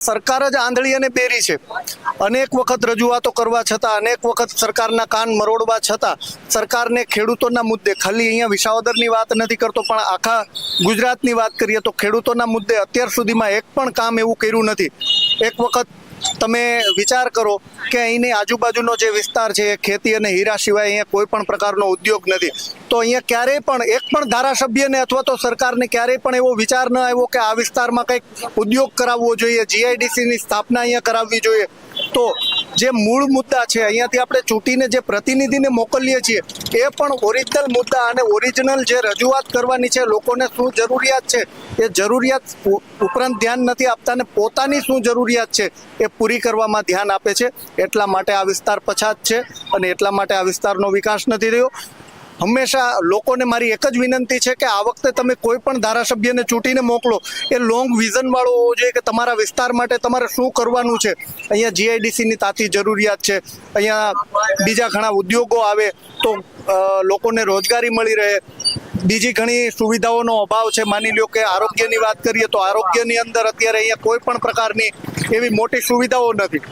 સરકાર જ આંધળી અને બેરી છે. અનેક વખત રજૂઆતો કરવા છતાં, અનેક વખત સરકારના કાન મરોડવા છતાં, સરકારને ખેડૂતોના મુદ્દે ખાલી અહીંયા વિસાવદરની વાત નથી કરતો, પણ આખા ગુજરાતની વાત કરીએ તો ખેડૂતોના મુદ્દે અત્યાર સુધીમાં એક પણ કામ એવું કર્યું નથી. એક વખત તમે વિચાર કરો કે અહીંની આજુબાજુનો જે વિસ્તાર છે, એ ખેતી અને હીરા સિવાય અહીંયા કોઈ પણ પ્રકારનો ઉદ્યોગ નથી. તો અહીંયા ક્યારેય પણ એક પણ ધારાસભ્યને અથવા તો સરકારને ક્યારેય પણ એવો વિચાર ન આવ્યો કે આ વિસ્તારમાં કંઈક ઉદ્યોગ કરાવવો જોઈએ જીઆઈડીસીની સ્થાપના અહીંયા કરાવવી જોઈએ. તો જે મૂળ મુદ્દા છે, અહીંયાથી આપણે ચૂંટીને જે પ્રતિનિધિને મોકલીએ છીએ, એ પણ ઓરિજિનલ મુદ્દા અને ઓરિજિનલ જે રજૂઆત કરવાની છે, લોકોને શું જરૂરિયાત છે, એ જરૂરિયાત ઉપરાંત ધ્યાન નથી આપતા ને પોતાની શું જરૂરિયાત છે, એ પૂરી કરવામાં ધ્યાન આપે છે. એટલા માટે આ વિસ્તાર પછાત છે અને એટલા માટે આ વિસ્તારનો વિકાસ નથી થયો. હંમેશા લોકોને મારી એક જ વિનંતી છે કે આ વખતે તમે કોઈ પણ ધારાસભ્યને ચૂંટીને મોકલો. એ લોંગ વિઝનવાળો હોવો જોઈએ કે તમારા વિસ્તાર માટે તમારે શું કરવાનું છે. અહીંયા જીઆઈડીસીની તાતી જરૂરિયાત છે. અહીંયા બીજા ઘણા ઉદ્યોગો આવે તો લોકોને રોજગારી મળી રહે. બીજી ઘણી સુવિધાઓનો અભાવ છે. માની લો કે આરોગ્યની વાત કરીએ તો આરોગ્યની અંદર અત્યારે અહીંયા કોઈ પણ પ્રકારની એવી મોટી સુવિધાઓ નથી.